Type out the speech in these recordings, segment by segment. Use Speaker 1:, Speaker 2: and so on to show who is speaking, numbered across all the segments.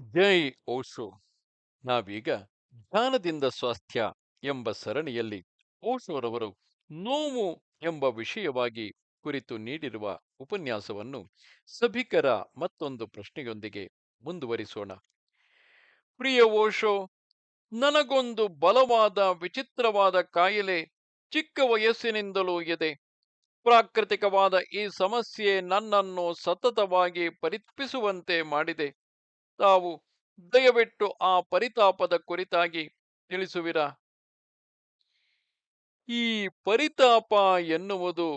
Speaker 1: ಜೈ ಓಶೋ. ನಾವೀಗ ಧ್ಯಾನದಿಂದ ಸ್ವಾಸ್ಥ್ಯ ಎಂಬ ಸರಣಿಯಲ್ಲಿ ಓಶೋರವರು ನೋವು ಎಂಬ ವಿಷಯವಾಗಿ ಕುರಿತು ನೀಡಿರುವ ಉಪನ್ಯಾಸವನ್ನು ಸಭಿಕರ ಮತ್ತೊಂದು ಪ್ರಶ್ನೆಯೊಂದಿಗೆ ಮುಂದುವರಿಸೋಣ. ಪ್ರಿಯ ಓಶೋ, ನನಗೊಂದು ಬಲವಾದ, ವಿಚಿತ್ರವಾದ ಕಾಯಿಲೆ ಚಿಕ್ಕ ವಯಸ್ಸಿನಿಂದಲೂ ಇದೆ. ಪ್ರಾಕೃತಿಕವಾದ ಈ ಸಮಸ್ಯೆ ನನ್ನನ್ನು ಸತತವಾಗಿ ಪರಿತಪಿಸುವಂತೆ ಮಾಡಿದೆ. ತಾವು ದಯವಿಟ್ಟು ಆ ಪರಿತಾಪದ ಕುರಿತಾಗಿ ತಿಳಿಸುವಿರಾ? ಈ ಪರಿತಾಪ ಎನ್ನುವುದು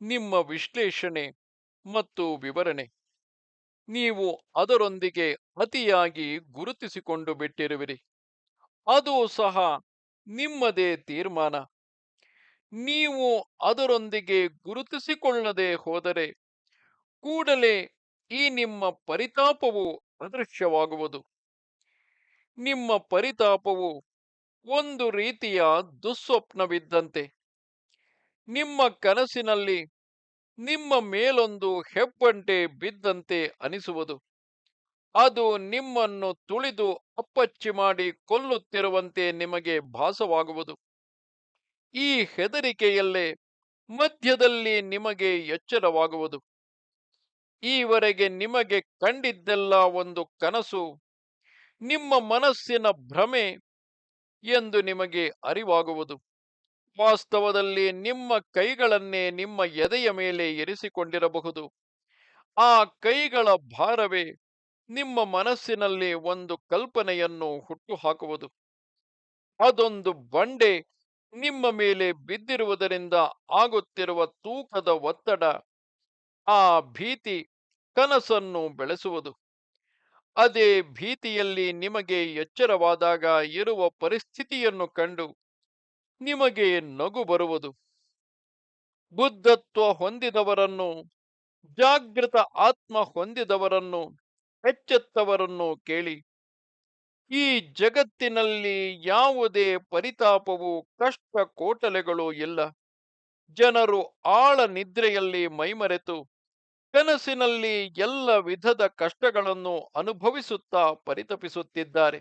Speaker 1: ನಿಮ್ಮ ವಿಶ್ಲೇಷಣೆ ಮತ್ತು ವಿವರಣೆ. ನೀವು ಅದರೊಂದಿಗೆ ಅತಿಯಾಗಿ ಗುರುತಿಸಿಕೊಂಡು ಬಿಟ್ಟಿರುವಿರಿ. ಅದು ಸಹ ನಿಮ್ಮದೇ ತೀರ್ಮಾನ. ನೀವು ಅದರೊಂದಿಗೆ ಗುರುತಿಸಿಕೊಳ್ಳದೆ ಹೋದರೆ ಕೂಡಲೇ ಈ ನಿಮ್ಮ ಪರಿತಾಪವು ಅದೃಶ್ಯವಾಗುವುದು. ನಿಮ್ಮ ಪರಿತಾಪವು ಒಂದು ರೀತಿಯ ದುಸ್ವಪ್ನವಿದ್ದಂತೆ. ನಿಮ್ಮ ಕನಸಿನಲ್ಲಿ ನಿಮ್ಮ ಮೇಲೊಂದು ಹೆಬ್ಬಂಟೆ ಬಿದ್ದಂತೆ ಅನಿಸುವುದು. ಅದು ನಿಮ್ಮನ್ನು ತುಳಿದು ಅಪ್ಪಚ್ಚಿ ಮಾಡಿ ಕೊಲ್ಲುತ್ತಿರುವಂತೆ ನಿಮಗೆ ಭಾಸವಾಗುವುದು. ಈ ಹೆದರಿಕೆಯಲ್ಲೇ ಮಧ್ಯದಲ್ಲಿ ನಿಮಗೆ ಎಚ್ಚರವಾಗುವುದು. ಈವರೆಗೆ ನಿಮಗೆ ಕಂಡಿದ್ದೆಲ್ಲ ಒಂದು ಕನಸು, ನಿಮ್ಮ ಮನಸ್ಸಿನ ಭ್ರಮೆ ಎಂದು ನಿಮಗೆ ಅರಿವಾಗುವುದು. ವಾಸ್ತವದಲ್ಲಿ ನಿಮ್ಮ ಕೈಗಳನ್ನೇ ನಿಮ್ಮ ಎದೆಯ ಮೇಲೆ ಇರಿಸಿಕೊಂಡಿರಬಹುದು ಆ ಕೈಗಳ ಭಾರವೇ ನಿಮ್ಮ ಮನಸ್ಸಿನಲ್ಲಿ ಒಂದು ಕಲ್ಪನೆಯನ್ನು ಹುಟ್ಟುಹಾಕುವುದು. ಅದೊಂದು ಬಂಡೆ ನಿಮ್ಮ ಮೇಲೆ ಬಿದ್ದಿರುವುದರಿಂದ ಆಗುತ್ತಿರುವ ತೂಕದ ಒತ್ತಡ ಆ ಭೀತಿ ಕನಸನ್ನು ಬೆಳೆಸುವುದು. ಅದೇ ಭೀತಿಯಲ್ಲಿ ನಿಮಗೆ ಎಚ್ಚರವಾದಾಗ ಇರುವ ಪರಿಸ್ಥಿತಿಯನ್ನು ಕಂಡು ನಿಮಗೆ ನಗು ಬರುವುದು. ಬುದ್ಧತ್ವ ಹೊಂದಿದವರನ್ನು, ಜಾಗೃತ ಆತ್ಮ ಹೊಂದಿದವರನ್ನು, ಎಚ್ಚೆತ್ತವರನ್ನು ಕೇಳಿ. ಈ ಜಗತ್ತಿನಲ್ಲಿ ಯಾವುದೇ ಪರಿತಾಪವು ಕಷ್ಟ ಕೋಟಲೆಗಳು ಇಲ್ಲ. ಜನರು ಆಳ ನಿದ್ರೆಯಲ್ಲಿ ಮೈಮರೆತು ಕನಸಿನಲ್ಲಿ ಎಲ್ಲ ವಿಧದ ಕಷ್ಟಗಳನ್ನು ಅನುಭವಿಸುತ್ತಾ ಪರಿತಪಿಸುತ್ತಿದ್ದಾರೆ.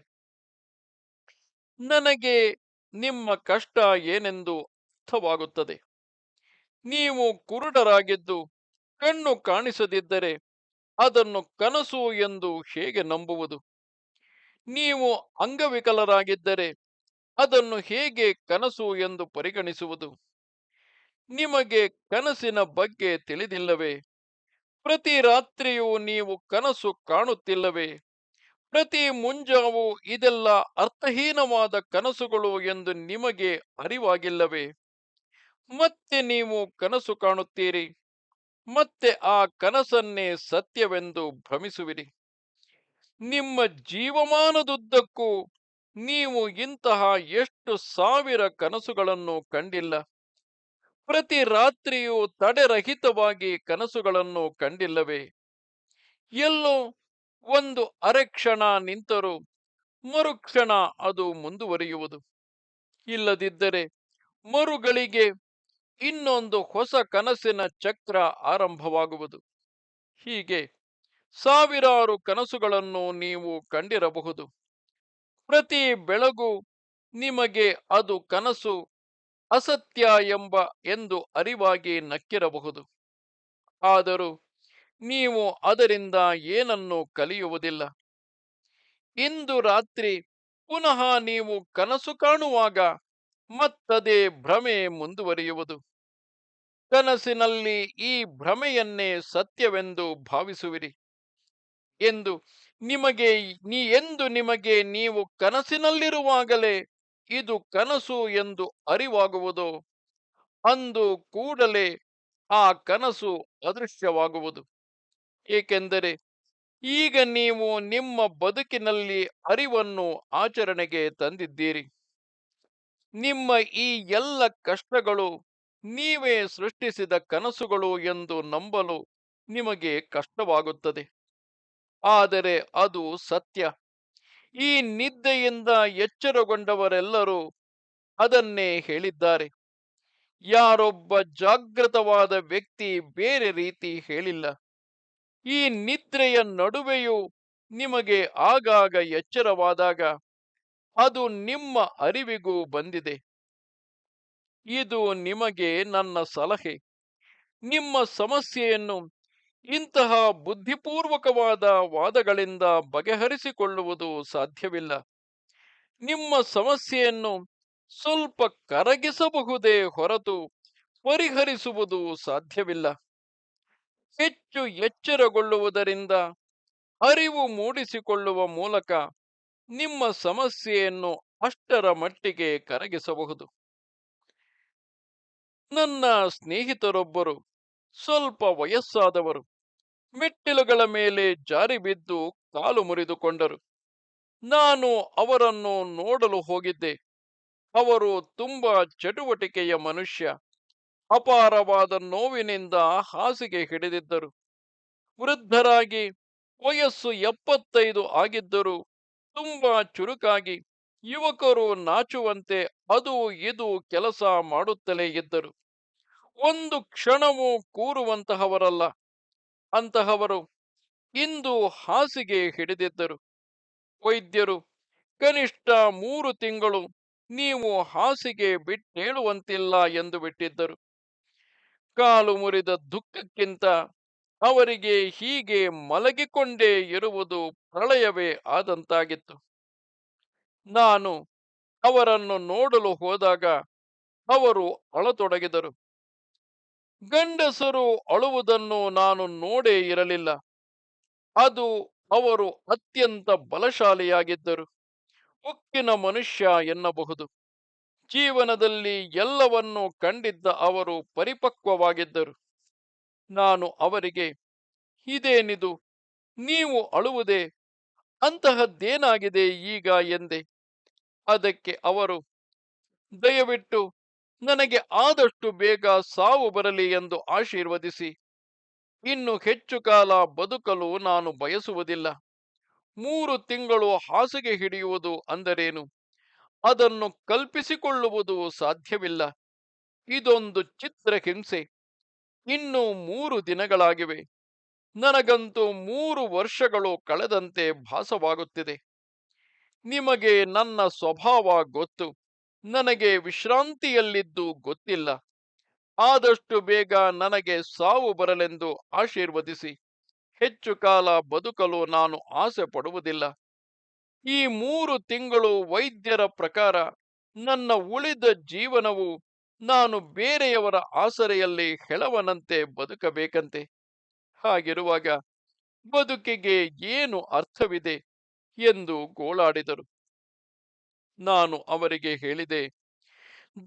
Speaker 1: ನನಗೆ ನಿಮ್ಮ ಕಷ್ಟ ಏನೆಂದು ಅರ್ಥವಾಗುತ್ತದೆ. ನೀವು ಕುರುಡರಾಗಿದ್ದು, ಕಣ್ಣು ಕಾಣಿಸದಿದ್ದರೆ ಅದನ್ನು ಕನಸು ಎಂದು ಹೇಗೆ ನಂಬುವುದು? ನೀವು ಅಂಗವಿಕಲರಾಗಿದ್ದರೆ ಅದನ್ನು ಹೇಗೆ ಕನಸು ಎಂದು ಪರಿಗಣಿಸುವುದು? ನಿಮಗೆ ಕನಸಿನ ಬಗ್ಗೆ ತಿಳಿದಿಲ್ಲವೇ? ಪ್ರತಿ ರಾತ್ರಿಯೂ ನೀವು ಕನಸು ಕಾಣುತ್ತಿಲ್ಲವೇ? ಪ್ರತಿ ಮುಂಜಾವು ಇದೆಲ್ಲ ಅರ್ಥಹೀನವಾದ ಕನಸುಗಳು ಎಂದು ನಿಮಗೆ ಅರಿವಾಗಿಲ್ಲವೇ? ಮತ್ತೆ ನೀವು ಕನಸು ಕಾಣುತ್ತೀರಿ? ಮತ್ತೆ ಆ ಕನಸನ್ನೇ ಸತ್ಯವೆಂದು ಭ್ರಮಿಸುವಿರಿ. ನಿಮ್ಮ ಜೀವಮಾನದುದ್ದಕ್ಕೂ ನೀವು ಇಂತಹ ಎಷ್ಟು ಸಾವಿರ ಕನಸುಗಳನ್ನು ಕಂಡಿಲ್ಲ. ಪ್ರತಿ ರಾತ್ರಿಯೂ ತಡೆರಹಿತವಾಗಿ ಕನಸುಗಳನ್ನು ಕಂಡಿಲ್ಲವೇ? ಎಲ್ಲೋ ಒಂದು ಅರೆಕ್ಷಣ ನಿಂತರೂ ಮರುಕ್ಷಣ ಅದು ಮುಂದುವರಿಯುವುದು. ಇಲ್ಲದಿದ್ದರೆ ಮರುಗಳಿಗೆ ಇನ್ನೊಂದು ಹೊಸ ಕನಸಿನ ಚಕ್ರ ಆರಂಭವಾಗುವುದು. ಹೀಗೆ ಸಾವಿರಾರು ಕನಸುಗಳನ್ನು ನೀವು ಕಂಡಿರಬಹುದು. ಪ್ರತಿ ಬೆಳಗು ನಿಮಗೆ ಅದು ಕನಸು ಅಸತ್ಯ ಎಂಬ ಎಂದು ಅರಿವಾಗಿ ನಕ್ಕಿರಬಹುದು. ಆದರೂ ನೀವು ಅದರಿಂದ ಏನನ್ನು ಕಲಿಯುವುದಿಲ್ಲ. ಇಂದು ರಾತ್ರಿ ಪುನಃ ನೀವು ಕನಸು ಕಾಣುವಾಗ ಮತ್ತದೇ ಭ್ರಮೆ ಮುಂದುವರಿಯುವುದು. ಕನಸಿನಲ್ಲಿ ಈ ಭ್ರಮೆಯನ್ನೇ ಸತ್ಯವೆಂದು ಭಾವಿಸುವಿರಿ ಎಂದು ನಿಮಗೆ ನೀ, ಎಂದು ನಿಮಗೆ ನೀವು ಕನಸಿನಲ್ಲಿರುವಾಗಲೇ ಇದು ಕನಸು ಎಂದು ಅರಿವಾಗುವುದು. ಅಂದು ಕೂಡಲೇ ಆ ಕನಸು ಅದೃಶ್ಯವಾಗುವುದು. ಏಕೆಂದರೆ ಈಗ ನೀವು ನಿಮ್ಮ ಬದುಕಿನಲ್ಲಿ ಅರಿವನ್ನು ಆಚರಣೆಗೆ ತಂದಿದ್ದೀರಿ. ನಿಮ್ಮ ಈ ಎಲ್ಲ ಕಷ್ಟಗಳು ನೀವೇ ಸೃಷ್ಟಿಸಿದ ಕನಸುಗಳು ಎಂದು ನಂಬಲು ನಿಮಗೆ ಕಷ್ಟವಾಗುತ್ತದೆ. ಆದರೆ ಅದು ಸತ್ಯ. ಈ ನಿದ್ದೆಯಿಂದ ಎಚ್ಚರಗೊಂಡವರೆಲ್ಲರೂ ಅದನ್ನೇ ಹೇಳಿದ್ದಾರೆ. ಯಾರೊಬ್ಬ ಜಾಗೃತವಾದ ವ್ಯಕ್ತಿ ಬೇರೆ ರೀತಿ ಹೇಳಿಲ್ಲ. ಈ ನಿದ್ರೆಯ ನಡುವೆಯೂ ನಿಮಗೆ ಆಗಾಗ ಎಚ್ಚರವಾದಾಗ ಅದು ನಿಮ್ಮ ಅರಿವಿಗೂ ಬಂದಿದೆ. ಇದು ನಿಮಗೆ ನನ್ನ ಸಲಹೆ. ನಿಮ್ಮ ಸಮಸ್ಯೆಯನ್ನು ಇಂತಹ ಬುದ್ಧಿಪೂರ್ವಕವಾದ ವಾದಗಳಿಂದ ಬಗೆಹರಿಸಿಕೊಳ್ಳುವುದು ಸಾಧ್ಯವಿಲ್ಲ. ನಿಮ್ಮ ಸಮಸ್ಯೆಯನ್ನು ಸ್ವಲ್ಪ ಕರಗಿಸಬಹುದೇ ಹೊರತು ಪರಿಹರಿಸುವುದು ಸಾಧ್ಯವಿಲ್ಲ. ಹೆಚ್ಚು ಎಚ್ಚರಗೊಳ್ಳುವುದರಿಂದ ಅರಿವು ಮೂಡಿಸಿಕೊಳ್ಳುವ ಮೂಲಕ ನಿಮ್ಮ ಸಮಸ್ಯೆಯನ್ನು ಅಷ್ಟರ ಮಟ್ಟಿಗೆ ಕರಗಿಸಬಹುದು. ನನ್ನ ಸ್ನೇಹಿತರೊಬ್ಬರು ಸ್ವಲ್ಪ ವಯಸ್ಸಾದವರು. ಮೆಟ್ಟಿಲುಗಳ ಮೇಲೆ ಜಾರಿ ಬಿದ್ದು ಕಾಲು ಮುರಿದುಕೊಂಡರು. ನಾನು ಅವರನ್ನು ನೋಡಲು ಹೋಗಿದ್ದೆ. ಅವರು ತುಂಬಾ ಚಟುವಟಿಕೆಯ ಮನುಷ್ಯ. ಅಪಾರವಾದ ನೋವಿನಿಂದ ಹಾಸಿಗೆ ಹಿಡಿದಿದ್ದರು. ವೃದ್ಧರಾಗಿ, ವಯಸ್ಸು ಎಪ್ಪತ್ತೈದು ಆಗಿದ್ದರು. ತುಂಬಾ ಚುರುಕಾಗಿ, ಯುವಕರು ನಾಚುವಂತೆ ಅದು ಇದು ಕೆಲಸ ಮಾಡುತ್ತಲೇ ಇದ್ದರು. ಒಂದು ಕ್ಷಣವೂ ಕೂರುವಂತಹವರಲ್ಲ. ಅಂತಹವರು ಇಂದು ಹಾಸಿಗೆ ಹಿಡಿದಿದ್ದರು. ವೈದ್ಯರು, ಕನಿಷ್ಠ ಮೂರು ತಿಂಗಳು ನೀವು ಹಾಸಿಗೆ ಬಿಟ್ಟೇಳುವಂತಿಲ್ಲ ಎಂದು ಬಿಟ್ಟಿದ್ದರು. ಕಾಲು ಮುರಿದ ದುಃಖಕ್ಕಿಂತ ಅವರಿಗೆ ಹೀಗೆ ಮಲಗಿಕೊಂಡೇ ಇರುವುದು ಪ್ರಳಯವೇ ಆದಂತಾಗಿತ್ತು. ನಾನು ಅವರನ್ನು ನೋಡಲು ಹೋದಾಗ ಅವರು ಅಳತೊಡಗಿದರು. ಗಂಡಸರು ಅಳುವುದನ್ನು ನಾನು ನೋಡೇ ಇರಲಿಲ್ಲ. ಅದು ಅವರು ಅತ್ಯಂತ ಬಲಶಾಲಿಯಾಗಿದ್ದರು. ಉಕ್ಕಿನ ಮನುಷ್ಯ ಎನ್ನಬಹುದು. ಜೀವನದಲ್ಲಿ ಎಲ್ಲವನ್ನೂ ಕಂಡಿದ್ದ ಅವರು ಪರಿಪಕ್ವವಾಗಿದ್ದರು. ನಾನು ಅವರಿಗೆ ಇದೇನಿದು ನೀವು ಅಳುವುದೇ? ಅಂತಹದ್ದೇನಾಗಿದೆ ಈಗ? ಎಂದೆ. ಅದಕ್ಕೆ ಅವರು, ದಯವಿಟ್ಟು ನನಗೆ ಆದಷ್ಟು ಬೇಗ ಸಾವು ಬರಲಿ ಎಂದು ಆಶೀರ್ವದಿಸಿ. ಇನ್ನು ಹೆಚ್ಚು ಕಾಲ ಬದುಕಲು ನಾನು ಬಯಸುವುದಿಲ್ಲ. ಮೂರು ತಿಂಗಳು ಹಾಸಿಗೆ ಹಿಡಿಯುವುದು ಅಂದರೇನು? ಅದನ್ನು ಕಲ್ಪಿಸಿಕೊಳ್ಳುವುದು ಸಾಧ್ಯವಿಲ್ಲ. ಇದೊಂದು ಚಿತ್ರಹಿಂಸೆ ಇನ್ನು ಮೂರು ದಿನಗಳಾಗಿವೆ. ನನಗಂತೂ ಮೂರು ವರ್ಷಗಳು ಕಳೆದಂತೆ ಭಾಸವಾಗುತ್ತಿದೆ. ನಿಮಗೆ ನನ್ನ ಸ್ವಭಾವ ಗೊತ್ತು. ನನಗೆ ವಿಶ್ರಾಂತಿಯಲ್ಲಿದ್ದು ಗೊತ್ತಿಲ್ಲ. ಆದಷ್ಟು ಬೇಗ ನನಗೆ ಸಾವು ಬರಲೆಂದು ಆಶೀರ್ವದಿಸಿ. ಹೆಚ್ಚು ಕಾಲ ಬದುಕಲು ನಾನು ಆಸೆ ಪಡುವುದಿಲ್ಲ ಈ ಮೂರು ತಿಂಗಳು ವೈದ್ಯರ ಪ್ರಕಾರ ನನ್ನ ಉಳಿದ ಜೀವನವು ನಾನು ಬೇರೆಯವರ ಆಸರೆಯಲ್ಲಿ ಹೆಳವನಂತೆ ಬದುಕಬೇಕಂತೆ. ಹಾಗಿರುವಾಗ ಬದುಕಿಗೆ ಏನು ಅರ್ಥವಿದೆ ಎಂದು ಗೋಳಾಡಿದರು. ನಾನು ಅವರಿಗೆ ಹೇಳಿದೆ,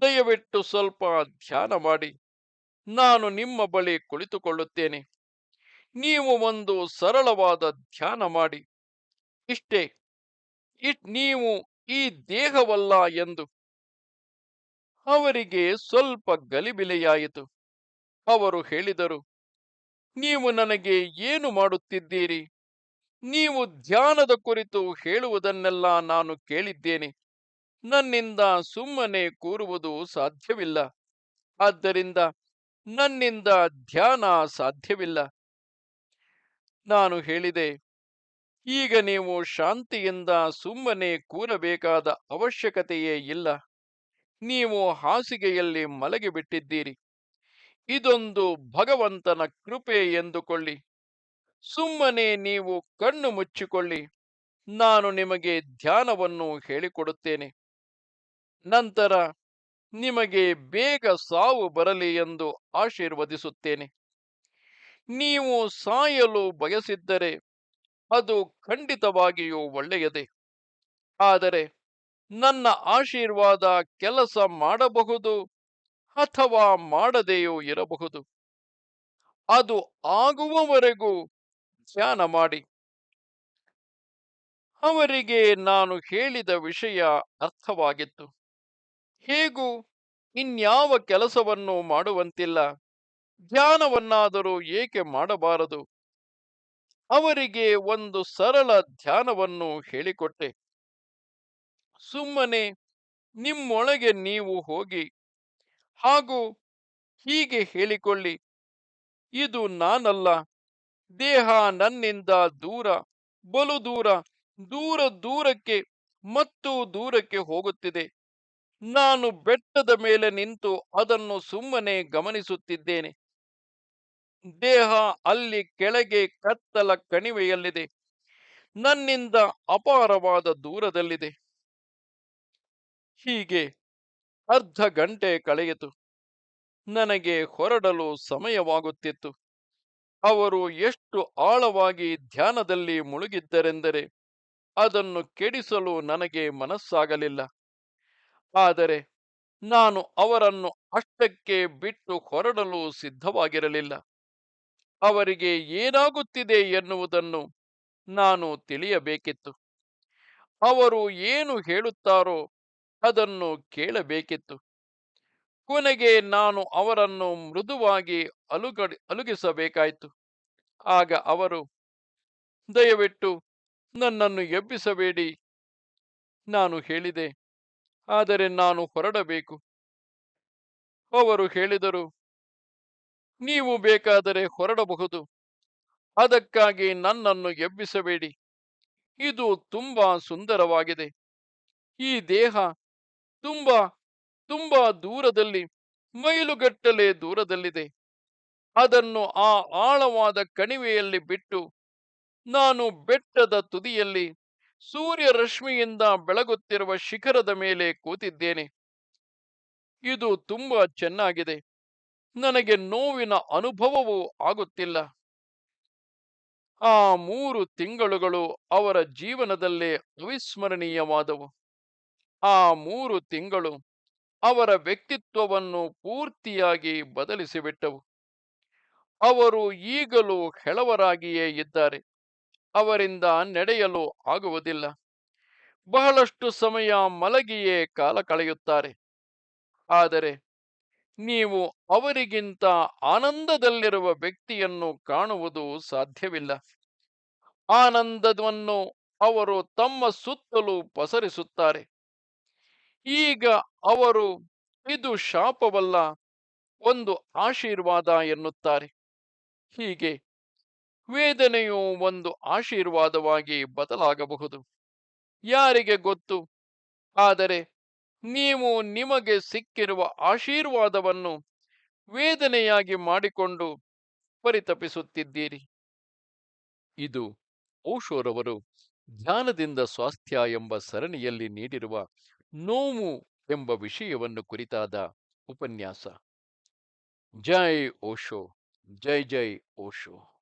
Speaker 1: ದಯವಿಟ್ಟು ಸ್ವಲ್ಪ ಧ್ಯಾನ ಮಾಡಿ. ನಾನು ನಿಮ್ಮ ಬಳಿ ಕುಳಿತುಕೊಳ್ಳುತ್ತೇನೆ. ನೀವು ಒಂದು ಸರಳವಾದ ಧ್ಯಾನ ಮಾಡಿ. ಇಷ್ಟೇ. ಇಟ್, ನೀವು ಈ ದೇಹವಲ್ಲ ಎಂದು. ಅವರಿಗೆ ಸ್ವಲ್ಪ ಗಲಿಬಿಲೆಯಾಯಿತು. ಅವರು ಹೇಳಿದರು, ನೀವು ನನಗೆ ಏನು ಮಾಡುತ್ತಿದ್ದೀರಿ? ನೀವು ಧ್ಯಾನದ ಕುರಿತು ಹೇಳುವುದನ್ನೆಲ್ಲ ನಾನು ಕೇಳಿದ್ದೇನೆ. ನನ್ನಿಂದ ಸುಮ್ಮನೆ ಕೂರುವುದು ಸಾಧ್ಯವಿಲ್ಲ. ಆದ್ದರಿಂದ ನನ್ನಿಂದ ಧ್ಯಾನ ಸಾಧ್ಯವಿಲ್ಲ. ನಾನು ಹೇಳಿದೆ, ಈಗ ನೀವು ಶಾಂತಿಯಿಂದ ಸುಮ್ಮನೆ ಕೂರಬೇಕಾದ ಅವಶ್ಯಕತೆಯೇ ಇಲ್ಲ. ನೀವು ಹಾಸಿಗೆಯಲ್ಲಿ ಮಲಗಿಬಿಟ್ಟಿದ್ದೀರಿ. ಇದೊಂದು ಭಗವಂತನ ಕೃಪೆ ಎಂದುಕೊಳ್ಳಿ. ಸುಮ್ಮನೆ ನೀವು ಕಣ್ಣು ಮುಚ್ಚಿಕೊಳ್ಳಿ. ನಾನು ನಿಮಗೆ ಧ್ಯಾನವನ್ನು ಹೇಳಿಕೊಡುತ್ತೇನೆ. ನಂತರ ನಿಮಗೆ ಬೇಗ ಸಾವು ಬರಲಿ ಎಂದು ಆಶೀರ್ವದಿಸುತ್ತೇನೆ. ನೀವು ಸಾಯಲು ಬಯಸಿದ್ದರೆ ಅದು ಖಂಡಿತವಾಗಿಯೂ ಒಳ್ಳೆಯದೇ. ಆದರೆ ನನ್ನ ಆಶೀರ್ವಾದ ಕೆಲಸ ಮಾಡಬಹುದು ಅಥವಾ ಮಾಡದೆಯೂ ಇರಬಹುದು. ಅದು ಆಗುವವರೆಗೂ ಧ್ಯಾನ ಮಾಡಿ. ಅವರಿಗೆ ನಾನು ಹೇಳಿದ ವಿಷಯ ಅರ್ಥವಾಗಿತ್ತು. ಹೇಗೂ ಇನ್ಯಾವ ಕೆಲಸವನ್ನು ಮಾಡುವಂತಿಲ್ಲ. ಧ್ಯಾನವನ್ನಾದರೂ ಏಕೆ ಮಾಡಬಾರದು? ಅವರಿಗೆ ಒಂದು ಸರಳ ಧ್ಯಾನವನ್ನು ಹೇಳಿಕೊಟ್ಟೆ. ಸುಮ್ಮನೆ ನಿಮ್ಮೊಳಗೆ ನೀವು ಹೋಗಿ ಹಾಗೂ ಹೀಗೆ ಹೇಳಿಕೊಳ್ಳಿ. ಇದು ನಾನಲ್ಲ. ದೇಹ ನನ್ನಿಂದ ದೂರ, ಬಲು ದೂರ ದೂರ ದೂರಕ್ಕೆ, ಮತ್ತು ದೂರಕ್ಕೆ ಹೋಗುತ್ತಿದೆ. ನಾನು ಬೆಟ್ಟದ ಮೇಲೆ ನಿಂತು ಅದನ್ನು ಸುಮ್ಮನೆ ಗಮನಿಸುತ್ತಿದ್ದೇನೆ. ದೇಹ ಅಲ್ಲಿ ಕೆಳಗೆ ಕತ್ತಲ ಕಣಿವೆಯಲ್ಲಿದೆ. ನನ್ನಿಂದ ಅಪಾರವಾದ ದೂರದಲ್ಲಿದೆ. ಹೀಗೆ ಅರ್ಧ ಗಂಟೆ ಕಳೆಯಿತು. ನನಗೆ ಹೊರಡಲು ಸಮಯವಾಗುತ್ತಿತ್ತು. ಅವರು ಎಷ್ಟು ಆಳವಾಗಿ ಧ್ಯಾನದಲ್ಲಿ ಮುಳುಗಿದ್ದರೆಂದರೆ ಅದನ್ನು ಕೆಡಿಸಲು ನನಗೆ ಮನಸ್ಸಾಗಲಿಲ್ಲ. ಆದರೆ ನಾನು ಅವರನ್ನು ಅಷ್ಟಕ್ಕೆ ಬಿಟ್ಟು ಹೊರಡಲು ಸಿದ್ಧವಾಗಿರಲಿಲ್ಲ. ಅವರಿಗೆ ಏನಾಗುತ್ತಿದೆ ಎನ್ನುವುದನ್ನು ನಾನು ತಿಳಿಯಬೇಕಿತ್ತು. ಅವರು ಏನು ಹೇಳುತ್ತಾರೋ ಅದನ್ನು ಕೇಳಬೇಕಿತ್ತು. ಕೊನೆಗೆ ನಾನು ಅವರನ್ನು ಮೃದುವಾಗಿ ಅಲುಗಡಿ, ಅಲುಗಿಸಬೇಕಾಯಿತು. ಆಗ ಅವರು, ದಯವಿಟ್ಟು ನನ್ನನ್ನು ಎಬ್ಬಿಸಬೇಡಿ. ನಾನು ಹೇಳಿದೆ ಆದರೆ ನಾನು ಹೊರಡಬೇಕು. ಅವರು ಹೇಳಿದರು, ನೀವು ಬೇಕಾದರೆ ಹೊರಡಬಹುದು. ಅದಕ್ಕಾಗಿ ನನ್ನನ್ನು ಎಬ್ಬಿಸಬೇಡಿ. ಇದು ತುಂಬಾ ಸುಂದರವಾಗಿದೆ. ಈ ದೇಹ ತುಂಬಾ ತುಂಬಾ ದೂರದಲ್ಲಿ, ಮೈಲುಗಟ್ಟಲೆ ದೂರದಲ್ಲಿದೆ. ಅದನ್ನು ಆ ಆಳವಾದ ಕಣಿವೆಯಲ್ಲಿ ಬಿಟ್ಟು, ನಾನು ಬೆಟ್ಟದ ತುದಿಯಲ್ಲಿ ಸೂರ್ಯ ರಶ್ಮಿಯಿಂದ ಬೆಳಗುತ್ತಿರುವ ಶಿಖರದ ಮೇಲೆ ಕೂತಿದ್ದೇನೆ. ಇದು ತುಂಬಾ ಚೆನ್ನಾಗಿದೆ. ನನಗೆ ನೋವಿನ ಅನುಭವವೂ ಆಗುತ್ತಿಲ್ಲ. ಆ ಮೂರು ತಿಂಗಳುಗಳು ಅವರ ಜೀವನದಲ್ಲೇ ಅವಿಸ್ಮರಣೀಯವಾದವು. ಆ ಮೂರು ತಿಂಗಳು ಅವರ ವ್ಯಕ್ತಿತ್ವವನ್ನು ಪೂರ್ತಿಯಾಗಿ ಬದಲಿಸಿಬಿಟ್ಟವು. ಅವರು ಈಗಲೂ ಹೆಳವರಾಗಿಯೇ ಇದ್ದಾರೆ. ಅವರಿಂದ ನಡೆಯಲು ಆಗುವುದಿಲ್ಲ. ಬಹಳಷ್ಟು ಸಮಯ ಮಲಗಿಯೇ ಕಾಲ ಕಳೆಯುತ್ತಾರೆ. ಆದರೆ ನೀವು ಅವರಿಗಿಂತ ಆನಂದದಲ್ಲಿರುವ ವ್ಯಕ್ತಿಯನ್ನು ಕಾಣುವುದು ಸಾಧ್ಯವಿಲ್ಲ. ಆನಂದವನ್ನು ಅವರು ತಮ್ಮ ಸುತ್ತಲೂ ಪಸರಿಸುತ್ತಾರೆ. ಈಗ ಅವರು, ಇದು ಶಾಪವಲ್ಲ, ಒಂದು ಆಶೀರ್ವಾದ ಎನ್ನುತ್ತಾರೆ. ಹೀಗೆ ವೇದನೆಯು ಒಂದು ಆಶೀರ್ವಾದವಾಗಿ ಬದಲಾಗಬಹುದು. ಯಾರಿಗೆ ಗೊತ್ತು? ಆದರೆ ನೀವು ನಿಮಗೆ ಸಿಕ್ಕಿರುವ ಆಶೀರ್ವಾದವನ್ನು ವೇದನೆಯಾಗಿ ಮಾಡಿಕೊಂಡು ಪರಿತಪಿಸುತ್ತಿದ್ದೀರಿ. ಇದು ಓಶೋರವರು ಧ್ಯಾನದಿಂದ ಸ್ವಾಸ್ಥ್ಯ ಎಂಬ ಸರಣಿಯಲ್ಲಿ ನೀಡಿರುವ ನೋವು ಎಂಬ ವಿಷಯವನ್ನು ಕುರಿತಾದ ಉಪನ್ಯಾಸ. ಜೈ ಓಶೋ, ಜೈ ಜೈ ಓಶೋ.